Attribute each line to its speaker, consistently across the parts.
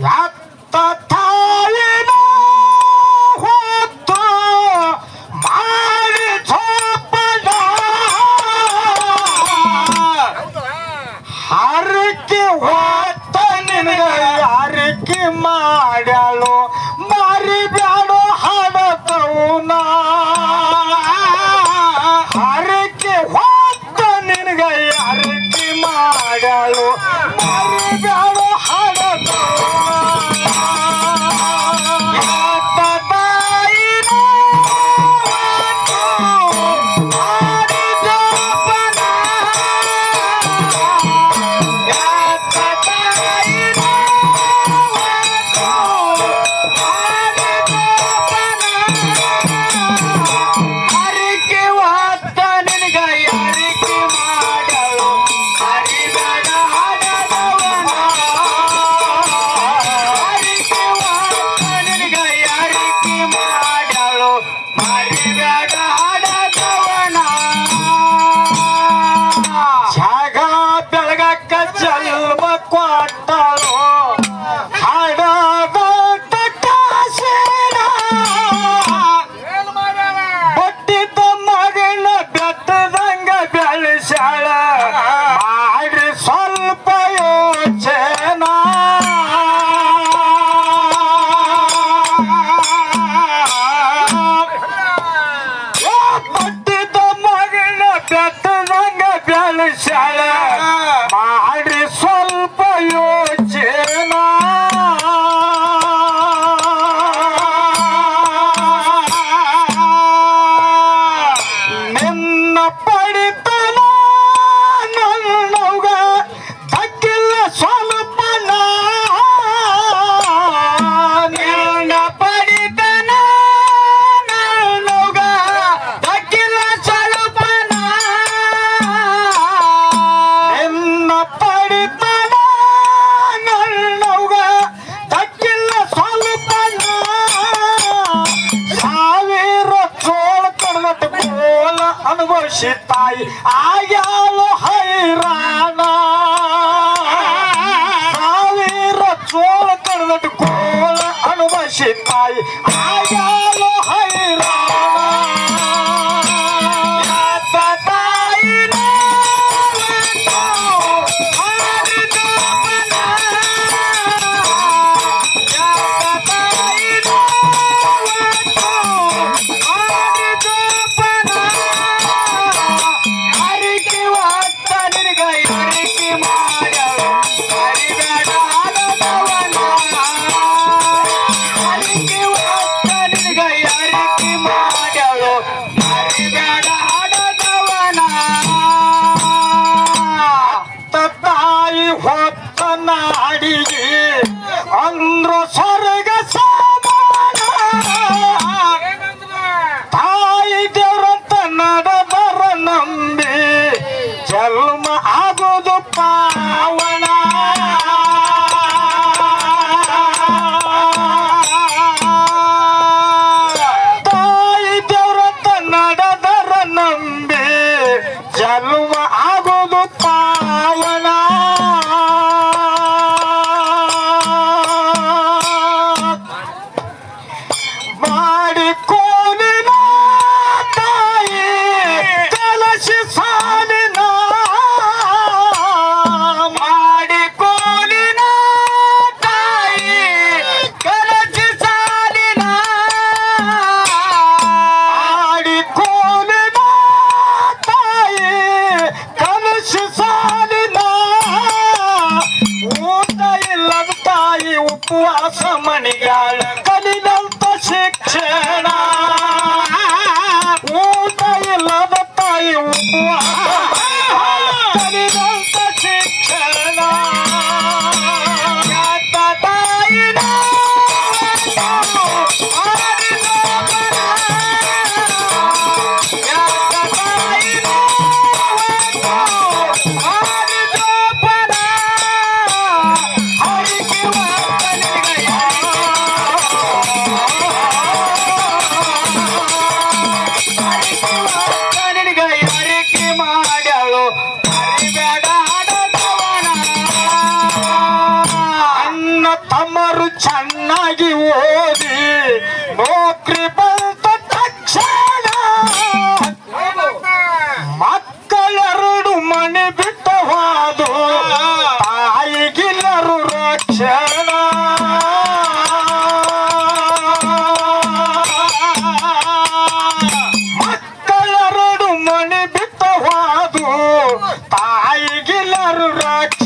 Speaker 1: Lap, top.
Speaker 2: ಬೇಡ
Speaker 1: للشعلان সিপাই আয়াল হাইরানা চোল করদ কোল অনুবাসী পাই আয়াল সরগ Maricona.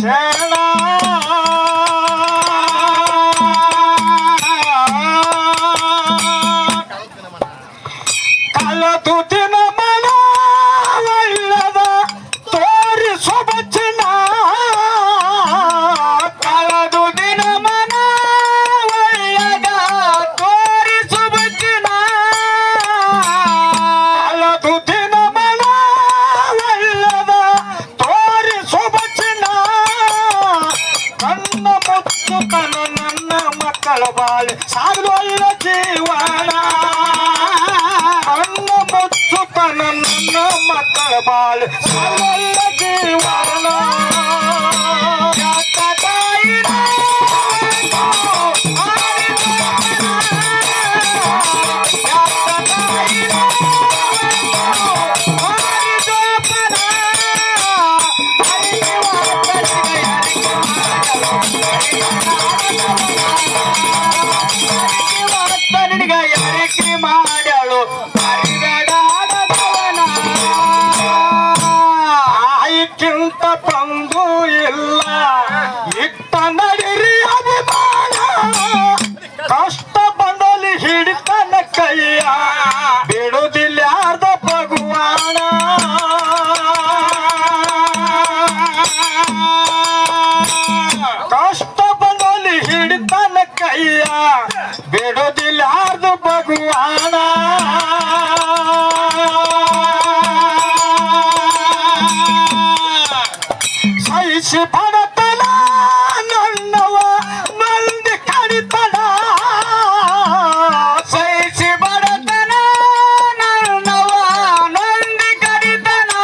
Speaker 1: Hello, ಮುಕ್ಕ ನನ್ನ ಮಕ್ಕಳ ಬಾಳ ಸಾವಿರ
Speaker 2: ಯಾರಕ್ಕೆ ಮಾಡಾಳು
Speaker 1: மனுஷ படத்தலா நன்னவா வந்து கடித்தலா.
Speaker 2: சைசி படத்தனா நன்னவா நொந்து கடித்தனா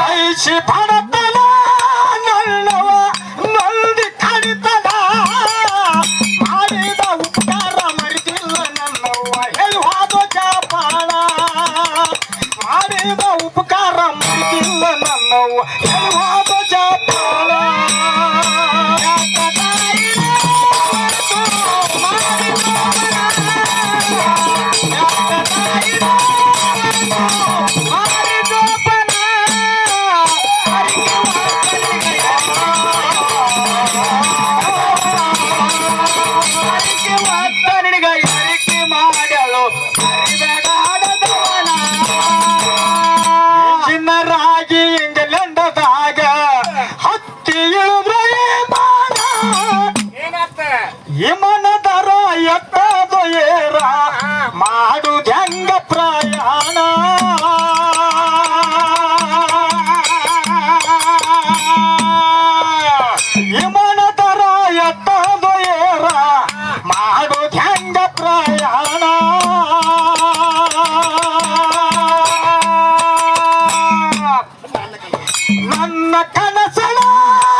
Speaker 1: சைசி படத்தலா நன்னவா வந்து கடித்தலா. ಮಾಡಿದ ಉಪಕಾರ ಮರಿತಿಲ್ಲ ನನ್ನವ್ವ ಎಲ್ಲಿ ಹೋದ ಜಾಪಾಳ ಮಾಡಿದ Yeah. Let's go!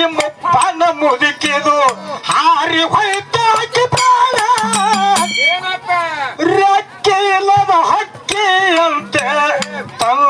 Speaker 1: ಮುಚ್ಚಿ ಮುಪ್ಪನ ಮುದುಕಿದು ಹಾರಿ ಹೊಯ್ತಾಕಿ ಪ್ರಾಣ. ರೆಕ್ಕೆ ಇಲ್ಲದ ಹಕ್ಕಿ ಅಂತೆ. ತನ್ನ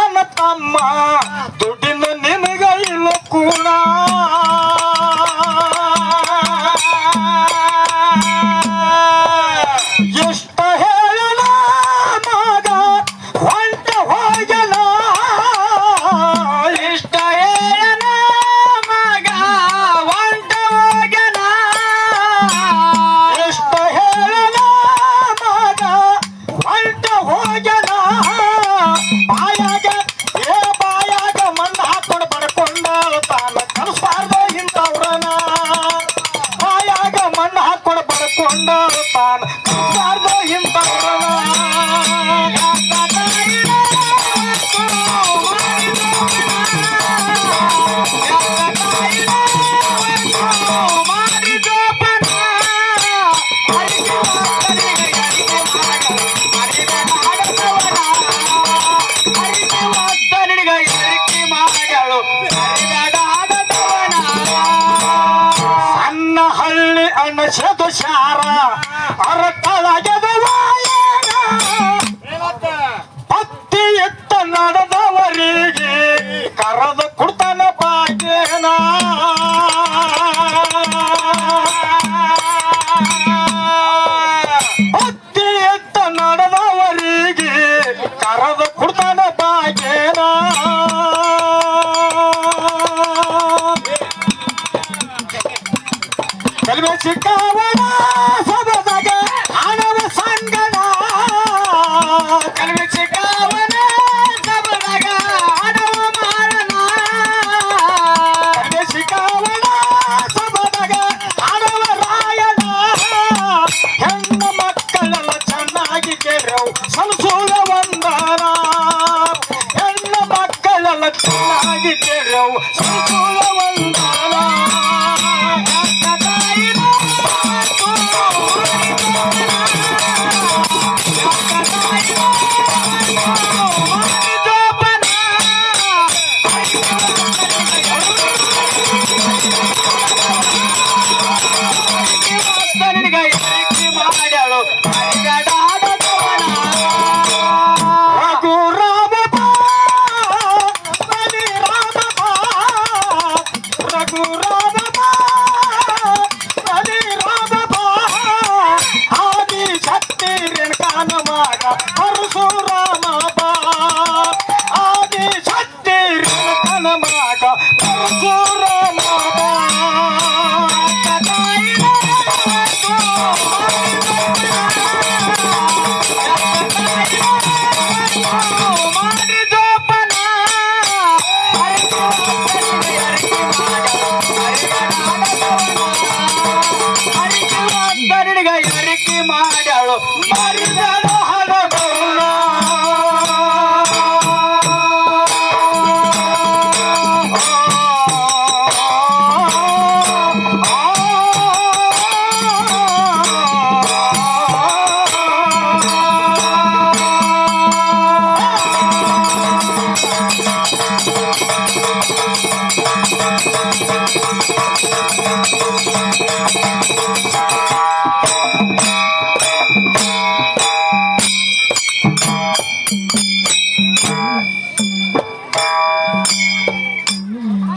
Speaker 1: ನನ್ನ ತಮ್ಮ ದುಡ್ಡಿನ ನಿನಗ ಇಲ್ಲೋ ಕೂಡ. مشهد شعره عرق طلع Bye.